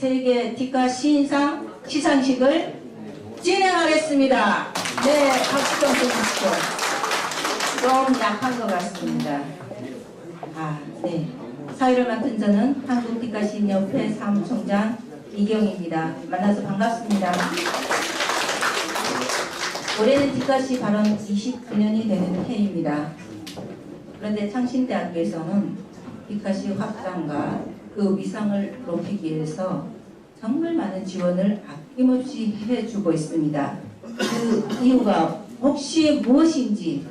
세계 디카 시인상 시상식을 진행하겠습니다. 네, 박수 좀 주십시오. 좀 약한 것 같습니다. 아, 네. 사회를 맡은 저는 한국디카시인협회 사무총장 이경입니다. 만나서 반갑습니다. 올해는 디카시 발언 29년이 되는 해입니다. 그런데 창신대학교에서는 디카시 확장과 그 위상을 높이기 위해서 정말 많은 지원을 아낌없이 해주고 있습니다. 그 이유가 혹시 무엇인지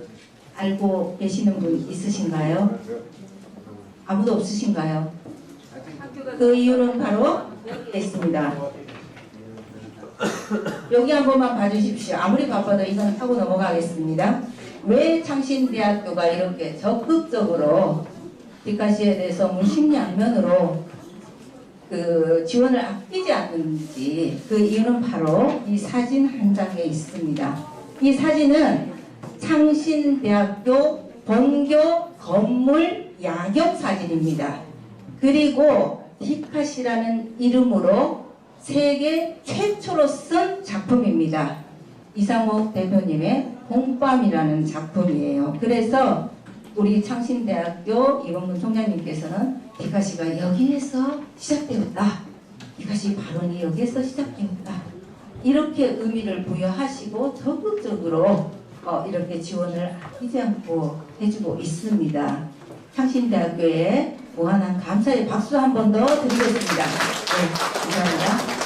알고 계시는 분 있으신가요? 아무도 없으신가요? 그 이유는 바로 여기에 있습니다. 여기 한 번만 봐주십시오. 아무리 바빠도 이건 하고 넘어가겠습니다. 왜 창신대학교가 이렇게 적극적으로 디카시에 대해서 물심양면으로 그 지원을 아끼지 않는지 그 이유는 바로 이 사진 한 장에 있습니다. 이 사진은 창신대학교 본교 건물 야경 사진입니다. 그리고 디카시라는 이름으로 세계 최초로 쓴 작품입니다. 이상욱 대표님의 봄밤이라는 작품이에요. 그래서 우리 창신대학교 이범근 총장님께서는 디카시가 여기에서 시작되었다. 디카시 발언이 여기에서 시작되었다. 이렇게 의미를 부여하시고 적극적으로 어, 이렇게 지원을 아끼지 않고 해주고 있습니다. 창신대학교에 무한한 감사의 박수 한 번 더 드리겠습니다. 네, 감사합니다.